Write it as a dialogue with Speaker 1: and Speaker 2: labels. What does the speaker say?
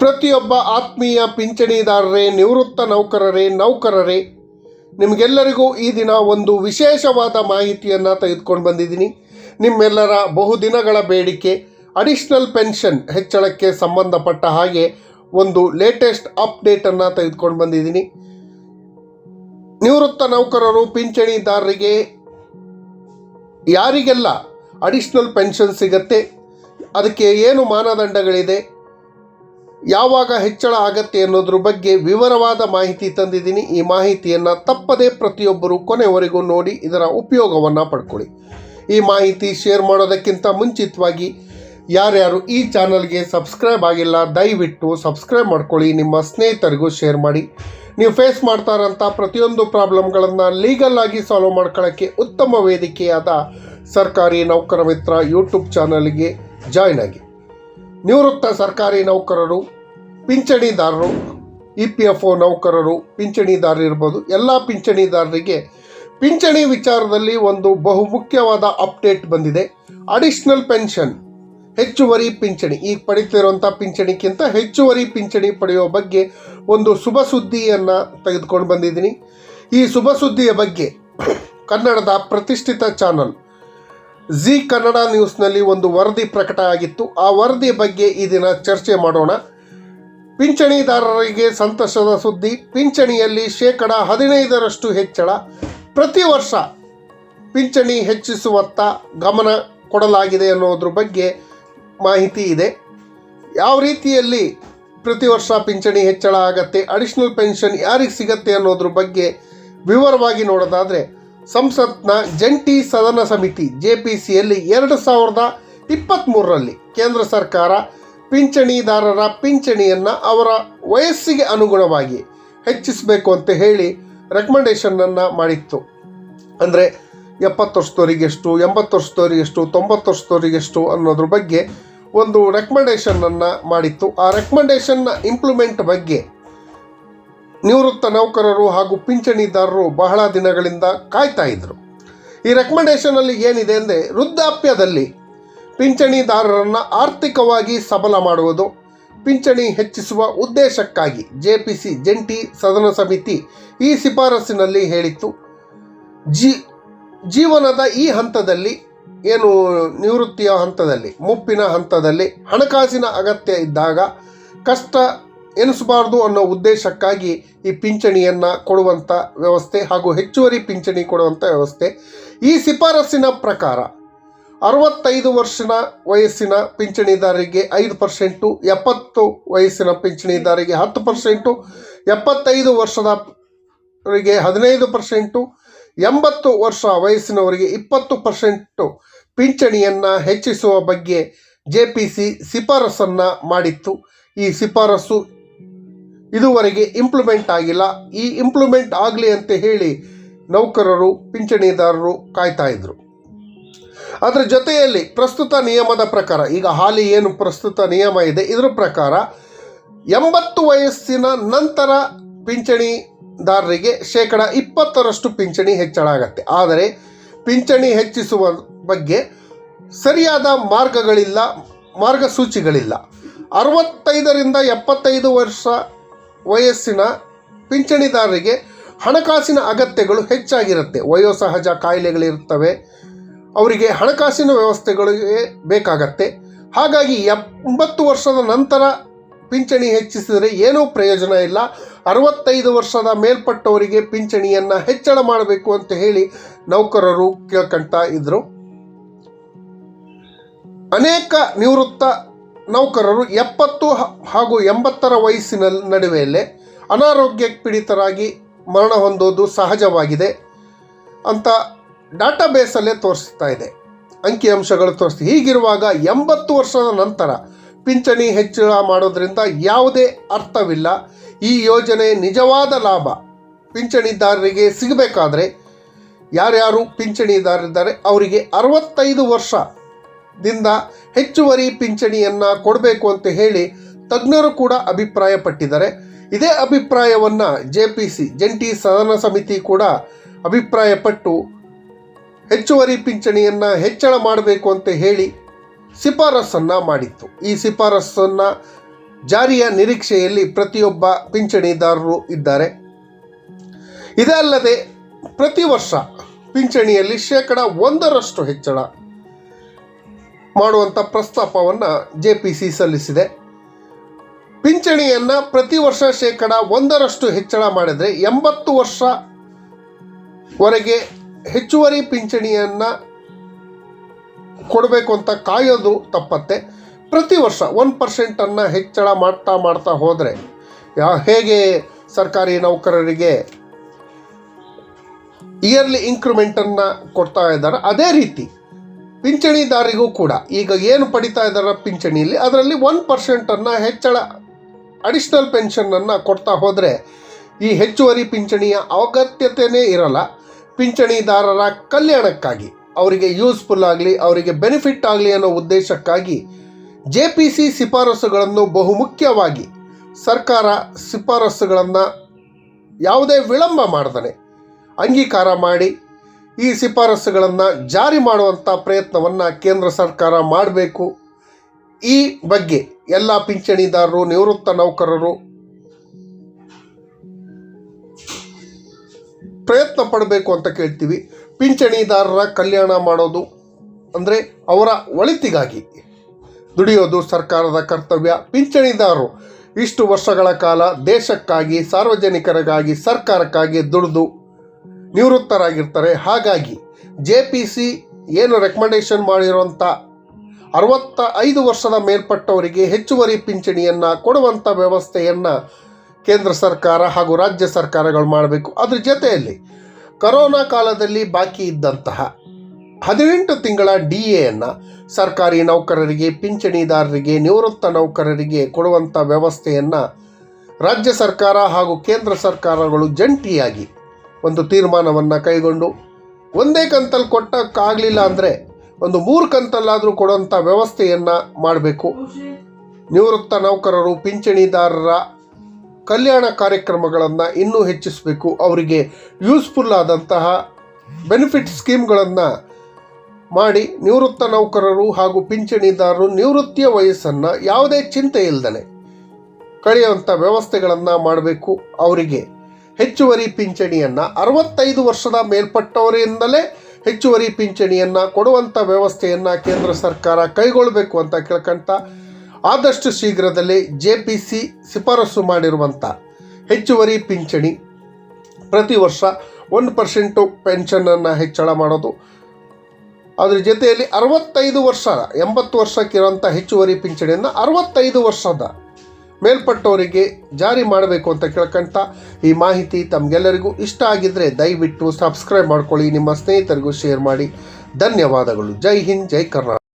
Speaker 1: ಪ್ರತಿಯೊಬ್ಬ ಆತ್ಮೀಯ ಪಿಂಚಣಿದಾರರೇ, ನಿವೃತ್ತ ನೌಕರರೇ ನೌಕರರೇ, ನಿಮಗೆಲ್ಲರಿಗೂ ಈ ದಿನ ಒಂದು ವಿಶೇಷವಾದ ಮಾಹಿತಿಯನ್ನು ತೆಗೆದುಕೊಂಡು ಬಂದಿದ್ದೀನಿ. ನಿಮ್ಮೆಲ್ಲರ ಬಹುದಿನಗಳ ಬೇಡಿಕೆ, ಅಡಿಷ್ನಲ್ ಪೆನ್ಷನ್ ಹೆಚ್ಚಳಕ್ಕೆ ಸಂಬಂಧಪಟ್ಟ ಹಾಗೆ ಒಂದು ಲೇಟೆಸ್ಟ್ ಅಪ್ಡೇಟನ್ನು ತೆಗೆದುಕೊಂಡು ಬಂದಿದ್ದೀನಿ. ನಿವೃತ್ತ ನೌಕರರು, ಪಿಂಚಣಿದಾರರಿಗೆ ಯಾರಿಗೆಲ್ಲ ಅಡಿಷ್ನಲ್ ಪೆನ್ಷನ್ ಸಿಗತ್ತೆ, ಅದಕ್ಕೆ ಏನು ಮಾನದಂಡಗಳಿದೆ ಯಾವಾಗ ಹೆಚ್ಚಳ ಆಗತ್ತೆ ಅನ್ನೋದ್ರ ಬಗ್ಗೆ ವಿವರವಾದ ಮಾಹಿತಿ ತಂದಿದ್ದೀನಿ. ಈ ಮಾಹಿತಿಯನ್ನು ತಪ್ಪದೇ ಪ್ರತಿಯೊಬ್ಬರು ಕೊನೆವರೆಗೂ ನೋಡಿ ಇದರ ಉಪಯೋಗವನ್ನು ಪಡ್ಕೊಳ್ಳಿ. ಈ ಮಾಹಿತಿ ಶೇರ್ ಮಾಡೋದಕ್ಕಿಂತ ಮುಂಚಿತವಾಗಿ ಯಾರ್ಯಾರು ಈ ಚಾನಲ್ಗೆ ಸಬ್ಸ್ಕ್ರೈಬ್ ಆಗಿಲ್ಲ, ದಯವಿಟ್ಟು ಸಬ್ಸ್ಕ್ರೈಬ್ ಮಾಡ್ಕೊಳ್ಳಿ. ನಿಮ್ಮ ಸ್ನೇಹಿತರಿಗೂ ಶೇರ್ ಮಾಡಿ. ನೀವು ಫೇಸ್ ಮಾಡ್ತಾ ಇರೋಂಥ ಪ್ರತಿಯೊಂದು ಪ್ರಾಬ್ಲಮ್ಗಳನ್ನು ಲೀಗಲ್ ಆಗಿ ಸಾಲ್ವ್ ಮಾಡ್ಕೊಳ್ಳೋಕ್ಕೆ ಉತ್ತಮ ವೇದಿಕೆಯಾದ ಸರ್ಕಾರಿ ನೌಕರ ಮಿತ್ರ ಯೂಟ್ಯೂಬ್ ಚಾನಲ್ಗೆ ಜಾಯ್ನ್ ಆಗಿ. ನಿವೃತ್ತ ಸರ್ಕಾರಿ ನೌಕರರು, ಪಿಂಚಣಿದಾರರು, ಇ ಪಿ ಎಫ್ ಒ ನೌಕರರು, ಪಿಂಚಣಿದಾರರು ಇರ್ಬೋದು, ಎಲ್ಲ ಪಿಂಚಣಿದಾರರಿಗೆ ಪಿಂಚಣಿ ವಿಚಾರದಲ್ಲಿ ಒಂದು ಬಹುಮುಖ್ಯವಾದ ಅಪ್ಡೇಟ್ ಬಂದಿದೆ. ಅಡಿಷ್ನಲ್ ಪೆನ್ಷನ್, ಹೆಚ್ಚುವರಿ ಪಿಂಚಣಿ. ಈಗ ಪಡಿತಿರುವಂಥ ಪಿಂಚಣಿಗಿಂತ ಹೆಚ್ಚುವರಿ ಪಿಂಚಣಿ ಪಡೆಯುವ ಬಗ್ಗೆ ಒಂದು ಶುಭ ಸುದ್ದಿಯನ್ನು ತೆಗೆದುಕೊಂಡು ಬಂದಿದ್ದೀನಿ. ಈ ಶುಭ ಸುದ್ದಿಯ ಬಗ್ಗೆ ಕನ್ನಡದ ಪ್ರತಿಷ್ಠಿತ ಚಾನಲ್ ಜಿ ಕನ್ನಡ ನ್ಯೂಸ್ನಲ್ಲಿ ಒಂದು ವರದಿ ಪ್ರಕಟ ಆಗಿತ್ತು. ಆ ವರದಿ ಬಗ್ಗೆ ಈ ದಿನ ಚರ್ಚೆ ಮಾಡೋಣ. ಪಿಂಚಣಿದಾರರಿಗೆ ಸಂತಸದ ಸುದ್ದಿ. ಪಿಂಚಣಿಯಲ್ಲಿ ಶೇಕಡ ಹದಿನೈದರಷ್ಟು ಹೆಚ್ಚಳ. ಪ್ರತಿ ವರ್ಷ ಪಿಂಚಣಿ ಹೆಚ್ಚಿಸುವತ್ತ ಗಮನ ಕೊಡಲಾಗಿದೆ ಅನ್ನೋದ್ರ ಬಗ್ಗೆ ಮಾಹಿತಿ ಇದೆ. ಯಾವ ರೀತಿಯಲ್ಲಿ ಪ್ರತಿ ವರ್ಷ ಪಿಂಚಣಿ ಹೆಚ್ಚಳ ಆಗತ್ತೆ, ಅಡಿಷ್ನಲ್ ಪೆನ್ಷನ್ ಯಾರಿಗೆ ಸಿಗತ್ತೆ ಅನ್ನೋದ್ರ ಬಗ್ಗೆ ವಿವರವಾಗಿ ನೋಡೋದಾದರೆ ಸಂಸತ್ನ ಜಂಟಿ ಸದನ ಸಮಿತಿ ಜೆ ಪಿ ಸಿಯಲ್ಲಿ ಎರಡು ಸಾವಿರದ ಇಪ್ಪತ್ತ್ಮೂರರಲ್ಲಿ ಕೇಂದ್ರ ಸರ್ಕಾರ ಪಿಂಚಣಿದಾರರ ಪಿಂಚಣಿಯನ್ನು ಅವರ ವಯಸ್ಸಿಗೆ ಅನುಗುಣವಾಗಿ ಹೆಚ್ಚಿಸಬೇಕು ಅಂತ ಹೇಳಿ ರೆಕಮೆಂಡೇಷನನ್ನು ಮಾಡಿತ್ತು. ಅಂದರೆ ಎಪ್ಪತ್ತು ವರ್ಷದವರಿಗೆ ಎಷ್ಟು ಎಂಬತ್ತು ವರ್ಷದವರಿಗೆ ಎಷ್ಟು ತೊಂಬತ್ತು ವರ್ಷದವರಿಗೆ ಎಷ್ಟು ಅನ್ನೋದ್ರ ಬಗ್ಗೆ ಒಂದು ರೆಕಮೆಂಡೇಷನನ್ನು ಮಾಡಿತ್ತು. ಆ ರೆಕಮೆಂಡೇಷನ್ನ ಇಂಪ್ಲಿಮೆಂಟ್ ಬಗ್ಗೆ ನಿವೃತ್ತ ನೌಕರರು ಹಾಗೂ ಪಿಂಚಣಿದಾರರು ಬಹಳ ದಿನಗಳಿಂದ ಕಾಯ್ತಾ ಇದ್ದರು ಈ ರೆಕಮೆಂಡೇಷನಲ್ಲಿ ಏನಿದೆ ಅಂದರೆ ವೃದ್ಧಾಪ್ಯದಲ್ಲಿ ಪಿಂಚಣಿದಾರರನ್ನು ಆರ್ಥಿಕವಾಗಿ ಸಬಲ ಮಾಡುವುದು, ಪಿಂಚಣಿ ಹೆಚ್ಚಿಸುವ ಉದ್ದೇಶಕ್ಕಾಗಿ ಜೆ ಪಿ ಸಿ ಜಂಟಿ ಸದನ ಸಮಿತಿ ಈ ಶಿಫಾರಸ್ಸಿನಲ್ಲಿ ಹೇಳಿತ್ತು. ಜಿ, ಜೀವನದ ಈ ಹಂತದಲ್ಲಿ ಏನು ನಿವೃತ್ತಿಯ ಹಂತದಲ್ಲಿ, ಮುಪ್ಪಿನ ಹಂತದಲ್ಲಿ ಹಣಕಾಸಿನ ಅಗತ್ಯ ಇದ್ದಾಗ ಕಷ್ಟ ಎನಿಸಬಾರ್ದು ಅನ್ನೋ ಉದ್ದೇಶಕ್ಕಾಗಿ ಈ ಪಿಂಚಣಿಯನ್ನು ಕೊಡುವಂಥ ವ್ಯವಸ್ಥೆ ಹಾಗೂ ಹೆಚ್ಚುವರಿ ಪಿಂಚಣಿ ಕೊಡುವಂಥ ವ್ಯವಸ್ಥೆ. ಈ ಶಿಫಾರಸ್ಸಿನ ಪ್ರಕಾರ ಅರವತ್ತೈದು ವರ್ಷದ ವಯಸ್ಸಿನ ಪಿಂಚಣಿದಾರರಿಗೆ ಐದು ಪರ್ಸೆಂಟು, ಎಪ್ಪತ್ತು ವಯಸ್ಸಿನ ಪಿಂಚಣಿದಾರರಿಗೆ ಹತ್ತು ಪರ್ಸೆಂಟು, ಎಪ್ಪತ್ತೈದು ವರ್ಷದವರಿಗೆ ಹದಿನೈದು ಪರ್ಸೆಂಟು, ಎಂಬತ್ತು ವರ್ಷ ವಯಸ್ಸಿನವರಿಗೆ ಇಪ್ಪತ್ತು ಪರ್ಸೆಂಟು ಪಿಂಚಣಿಯನ್ನು ಹೆಚ್ಚಿಸುವ ಬಗ್ಗೆ ಜೆ ಪಿ ಸಿ ಶಿಫಾರಸನ್ನು ಮಾಡಿತ್ತು. ಈ ಶಿಫಾರಸು ಇದುವರೆಗೆ ಇಂಪ್ಲಿಮೆಂಟ್ ಆಗಿಲ್ಲ. ಈ ಇಂಪ್ಲಿಮೆಂಟ್ ಆಗಲಿ ಅಂತ ಹೇಳಿ ನೌಕರರು, ಪಿಂಚಣಿದಾರರು ಕಾಯ್ತಾ ಇದ್ರು. ಅದರ ಜೊತೆಯಲ್ಲಿ ಪ್ರಸ್ತುತ ನಿಯಮದ ಪ್ರಕಾರ, ಈಗ ಹಾಲಿ ಏನು ಪ್ರಸ್ತುತ ನಿಯಮ ಇದೆ, ಇದರ ಪ್ರಕಾರ ಎಂಬತ್ತು ವಯಸ್ಸಿನ ನಂತರ ಪಿಂಚಣಿದಾರರಿಗೆ ಶೇಕಡ ಇಪ್ಪತ್ತರಷ್ಟು ಪಿಂಚಣಿ ಹೆಚ್ಚಳ ಆಗತ್ತೆ. ಆದರೆ ಪಿಂಚಣಿ ಹೆಚ್ಚಿಸುವ ಬಗ್ಗೆ ಸರಿಯಾದ ಮಾರ್ಗಗಳಿಲ್ಲ, ಮಾರ್ಗಸೂಚಿಗಳಿಲ್ಲ. ಅರವತ್ತೈದರಿಂದ ಎಪ್ಪತ್ತೈದು ವರ್ಷ ವಯಸ್ಸಿನ ಪಿಂಚಣಿದಾರರಿಗೆ ಹಣಕಾಸಿನ ಅಗತ್ಯಗಳು ಹೆಚ್ಚಾಗಿರುತ್ತೆ. ವಯೋಸಹಜ ಕಾಯಿಲೆಗಳಿರ್ತವೆ ಅವರಿಗೆ ಹಣಕಾಸಿನ ವ್ಯವಸ್ಥೆಗಳಿಗೆ ಬೇಕಾಗತ್ತೆ. ಹಾಗಾಗಿ ಎಂಬತ್ತು ವರ್ಷದ ನಂತರ ಪಿಂಚಣಿ ಹೆಚ್ಚಿಸಿದರೆ ಏನೂ ಪ್ರಯೋಜನ ಇಲ್ಲ. ಅರವತ್ತೈದು ವರ್ಷದ ಮೇಲ್ಪಟ್ಟವರಿಗೆ ಪಿಂಚಣಿಯನ್ನು ಹೆಚ್ಚಳ ಮಾಡಬೇಕು ಅಂತ ಹೇಳಿ ನೌಕರರು ಕೇಳ್ಕೊಂತ ಇದ್ದರು ಅನೇಕ ನಿವೃತ್ತ ನೌಕರರು ಎಪ್ಪತ್ತು ಹಾಗೂ ಎಂಬತ್ತರ ವಯಸ್ಸಿನ ನಡುವೆಯಲ್ಲೇ ಅನಾರೋಗ್ಯ ಪೀಡಿತರಾಗಿ ಮರಣ ಹೊಂದೋದು ಸಹಜವಾಗಿದೆ ಅಂತ ಡಾಟಾಬೇಸಲ್ಲೇ ತೋರಿಸ್ತಾ ಇದೆ. ಅಂಕಿಅಂಶಗಳು ತೋರಿಸ್ತಿ, ಹೀಗಿರುವಾಗ ಎಂಬತ್ತು ವರ್ಷದ ನಂತರ ಪಿಂಚಣಿ ಹೆಚ್ಚಳ ಮಾಡೋದರಿಂದ ಯಾವುದೇ ಅರ್ಥವಿಲ್ಲ. ಈ ಯೋಜನೆ ನಿಜವಾದ ಲಾಭ. ಪಿಂಚಣಿದಾರರಿಗೆ ಸಿಗಬೇಕಾದ್ರೆ ಯಾರ್ಯಾರು ಪಿಂಚಣಿದಾರರಿದ್ದಾರೆ, ಅವರಿಗೆ ಅರವತ್ತೈದು ವರ್ಷದಿಂದ ಹೆಚ್ಚುವರಿ ಪಿಂಚಣಿಯನ್ನು ಕೊಡಬೇಕು ಅಂತ ಹೇಳಿ ತಜ್ಞರು ಕೂಡ ಅಭಿಪ್ರಾಯಪಟ್ಟಿದ್ದಾರೆ. ಇದೇ ಅಭಿಪ್ರಾಯವನ್ನು ಜೆ ಪಿ ಸಿ, ಜಂಟಿ ಸದನ ಸಮಿತಿ ಕೂಡ ಅಭಿಪ್ರಾಯಪಟ್ಟು ಹೆಚ್ಚುವರಿ ಪಿಂಚಣಿಯನ್ನು ಹೆಚ್ಚಳ ಮಾಡಬೇಕು ಅಂತ ಹೇಳಿ ಶಿಫಾರಸನ್ನು ಮಾಡಿತ್ತು. ಈ ಶಿಫಾರಸನ್ನು ಜಾರಿಯ ನಿರೀಕ್ಷೆಯಲ್ಲಿ ಪ್ರತಿಯೊಬ್ಬ ಪಿಂಚಣಿದಾರರು ಇದ್ದಾರೆ. ಇದಲ್ಲದೆ ಪ್ರತಿ ವರ್ಷ ಪಿಂಚಣಿಯಲ್ಲಿ ಶೇಕಡ ಒಂದರಷ್ಟು ಹೆಚ್ಚಳ ಮಾಡುವಂಥ ಪ್ರಸ್ತಾಪವನ್ನು ಜೆ ಪಿ ಸಿ ಸಲ್ಲಿಸಿದೆ. ಪಿಂಚಣಿಯನ್ನು ಪ್ರತಿ ವರ್ಷ ಶೇಕಡ ಒಂದರಷ್ಟು ಹೆಚ್ಚಳ ಮಾಡಿದರೆ ಎಂಬತ್ತು ವರ್ಷವರೆಗೆ ಹೆಚ್ಚುವರಿ ಪಿಂಚಣಿಯನ್ನು ಕೊಡಬೇಕು ಅಂತ ಕಾಯೋದು ತಪ್ಪತ್ತೆ. ಪ್ರತಿ ವರ್ಷ ಒನ್ ಪರ್ಸೆಂಟನ್ನು ಹೆಚ್ಚಳ ಮಾಡ್ತಾ ಮಾಡ್ತಾ ಹೋದರೆ ಯಾ ಹೇಗೆ ಸರ್ಕಾರಿ ನೌಕರರಿಗೆ ಇಯರ್ಲಿ ಇನ್ಕ್ರಿಮೆಂಟನ್ನು ಕೊಡ್ತಾ ಇದ್ದಾರೆ. ಅದೇ ರೀತಿ ಪಿಂಚಣಿದಾರಿಗೂ ಕೂಡ. ಈಗ ಏನು ಪಡಿತಾ ಇದ್ದಾರೆ ಪಿಂಚಣಿಯಲ್ಲಿ ಅದರಲ್ಲಿ ಒನ್ ಪರ್ಸೆಂಟನ್ನು ಹೆಚ್ಚಳ ಅಡಿಷ್ನಲ್ ಪೆನ್ಷನನ್ನು ಕೊಡ್ತಾ ಹೋದರೆ ಈ ಹೆಚ್ಚುವರಿ ಪಿಂಚಣಿಯ ಅಗತ್ಯತೆಯೇ ಇರಲ್ಲ. ಪಿಂಚಣಿದಾರರ ಕಲ್ಯಾಣಕ್ಕಾಗಿ, ಅವರಿಗೆ ಯೂಸ್ಫುಲ್ ಆಗಲಿ, ಅವರಿಗೆ ಬೆನಿಫಿಟ್ ಆಗಲಿ ಅನ್ನೋ ಉದ್ದೇಶಕ್ಕಾಗಿ ಜೆ ಪಿ ಸಿ ಶಿಫಾರಸುಗಳನ್ನು ಬಹುಮುಖ್ಯವಾಗಿ ಸರ್ಕಾರ ಶಿಫಾರಸುಗಳನ್ನು ಯಾವುದೇ ವಿಳಂಬ ಮಾಡ್ದನೆ, ಅಂಗೀಕಾರ ಮಾಡಿ ಈ ಶಿಫಾರಸುಗಳನ್ನು ಜಾರಿ ಮಾಡುವಂಥ ಪ್ರಯತ್ನವನ್ನು ಕೇಂದ್ರ ಸರ್ಕಾರ ಮಾಡಬೇಕು. ಈ ಬಗ್ಗೆ ಎಲ್ಲ ಪಿಂಚಣಿದಾರರು, ನಿವೃತ್ತ ನೌಕರರು ಪ್ರಯತ್ನ ಪಡಬೇಕು ಅಂತ ಕೇಳ್ತೀವಿ. ಪಿಂಚಣಿದಾರರ ಕಲ್ಯಾಣ ಮಾಡೋದು ಅಂದರೆ ಅವರ ಒಳಿತಿಗಾಗಿ ದುಡಿಯೋದು ಸರ್ಕಾರದ ಕರ್ತವ್ಯ. ಪಿಂಚಣಿದಾರರು ಇಷ್ಟು ವರ್ಷಗಳ ಕಾಲ ದೇಶಕ್ಕಾಗಿ, ಸಾರ್ವಜನಿಕರಿಗಾಗಿ, ಸರ್ಕಾರಕ್ಕಾಗಿ ದುಡಿದು ನಿವೃತ್ತರಾಗಿರ್ತಾರೆ. ಹಾಗಾಗಿ ಜೆ ಪಿ ಸಿ ಏನು ರೆಕಮೆಂಡೇಶನ್ ಮಾಡಿರುವಂಥ ಅರವತ್ತ ಐದು ವರ್ಷದ ಮೇಲ್ಪಟ್ಟವರಿಗೆ ಹೆಚ್ಚುವರಿ ಪಿಂಚಣಿಯನ್ನು ಕೊಡುವಂಥ ವ್ಯವಸ್ಥೆಯನ್ನು ಕೇಂದ್ರ ಸರ್ಕಾರ ಹಾಗೂ ರಾಜ್ಯ ಸರ್ಕಾರಗಳು ಮಾಡಬೇಕು. ಅದ್ರ ಜೊತೆಯಲ್ಲಿ ಕರೋನಾ ಕಾಲದಲ್ಲಿ ಬಾಕಿ ಇದ್ದಂತಹ ಹದಿನೆಂಟು ತಿಂಗಳ ಡಿ ಎಯನ್ನು ಸರ್ಕಾರಿ ನೌಕರರಿಗೆ, ಪಿಂಚಣಿದಾರರಿಗೆ, ನಿವೃತ್ತ ನೌಕರರಿಗೆ ಕೊಡುವಂಥ ವ್ಯವಸ್ಥೆಯನ್ನು ರಾಜ್ಯ ಸರ್ಕಾರ ಹಾಗೂ ಕೇಂದ್ರ ಸರ್ಕಾರಗಳು ಜಂಟಿಯಾಗಿ ಒಂದು ತೀರ್ಮಾನವನ್ನು ಕೈಗೊಂಡು ಒಂದೇ ಕಂತಲ್ಲಿ ಕೊಟ್ಟಕ್ಕಾಗಲಿಲ್ಲ ಅಂದರೆ ಒಂದು ಮೂರು ಕಂತಲ್ಲಾದರೂ ಕೊಡುವಂಥ ವ್ಯವಸ್ಥೆಯನ್ನು ಮಾಡಬೇಕು. ನಿವೃತ್ತ ನೌಕರರು, ಪಿಂಚಣಿದಾರರ ಕಲ್ಯಾಣ ಕಾರ್ಯಕ್ರಮಗಳನ್ನು ಇನ್ನೂ ಹೆಚ್ಚಿಸಬೇಕು. ಅವರಿಗೆ ಯೂಸ್ಫುಲ್ ಆದಂತಹ ಬೆನಿಫಿಟ್ ಸ್ಕೀಮ್ಗಳನ್ನು ಮಾಡಿ ನಿವೃತ್ತ ನೌಕರರು ಹಾಗೂ ಪಿಂಚಣಿದಾರರು ನಿವೃತ್ತಿಯ ವಯಸ್ಸನ್ನು ಯಾವುದೇ ಚಿಂತೆ ಇಲ್ಲದೆ ಕಳೆಯುವಂಥ ವ್ಯವಸ್ಥೆಗಳನ್ನು ಮಾಡಬೇಕು. ಅವರಿಗೆ ಹೆಚ್ಚುವರಿ ಪಿಂಚಣಿಯನ್ನು ಅರವತ್ತೈದು ವರ್ಷದ ಮೇಲ್ಪಟ್ಟವರಿಂದಲೇ ಹೆಚ್ಚುವರಿ ಪಿಂಚಣಿಯನ್ನು ಕೊಡುವಂಥ ವ್ಯವಸ್ಥೆಯನ್ನು ಕೇಂದ್ರ ಸರ್ಕಾರ ಕೈಗೊಳ್ಳಬೇಕು ಅಂತ ಕೇಳ್ಕೊಂತ ಆದಷ್ಟು ಶೀಘ್ರದಲ್ಲಿ ಜೆ ಪಿ ಸಿ ಶಿಫಾರಸು ಮಾಡಿರುವಂಥ ಹೆಚ್ಚುವರಿ ಪಿಂಚಣಿ ಪ್ರತಿ ವರ್ಷ ಒಂದು ಪರ್ಸೆಂಟು ಪೆನ್ಷನನ್ನು ಹೆಚ್ಚಳ ಮಾಡೋದು. ಅದ್ರ ಜೊತೆಯಲ್ಲಿ ಅರವತ್ತೈದು ವರ್ಷ, ಎಂಬತ್ತು ವರ್ಷಕ್ಕಿರುವಂಥ ಹೆಚ್ಚುವರಿ ಪಿಂಚಣಿಯನ್ನು ಅರವತ್ತೈದು ವರ್ಷದ ಮೇಲ್ಪಟ್ಟವರಿಗೆ ಜಾರಿ ಮಾಡಬೇಕು ಅಂತ ಕೇಳ್ಕೊಂತ ಈ ಮಾಹಿತಿ ತಮಗೆಲ್ಲರಿಗೂ ಇಷ್ಟ ಆಗಿದ್ದರೆ ದಯವಿಟ್ಟು ಸಬ್ಸ್ಕ್ರೈಬ್ ಮಾಡ್ಕೊಳ್ಳಿ, ನಿಮ್ಮ ಸ್ನೇಹಿತರಿಗೂ ಶೇರ್ ಮಾಡಿ. ಧನ್ಯವಾದಗಳು. ಜೈ ಹಿಂದ್, ಜೈ ಕರ್ನಾಟಕ.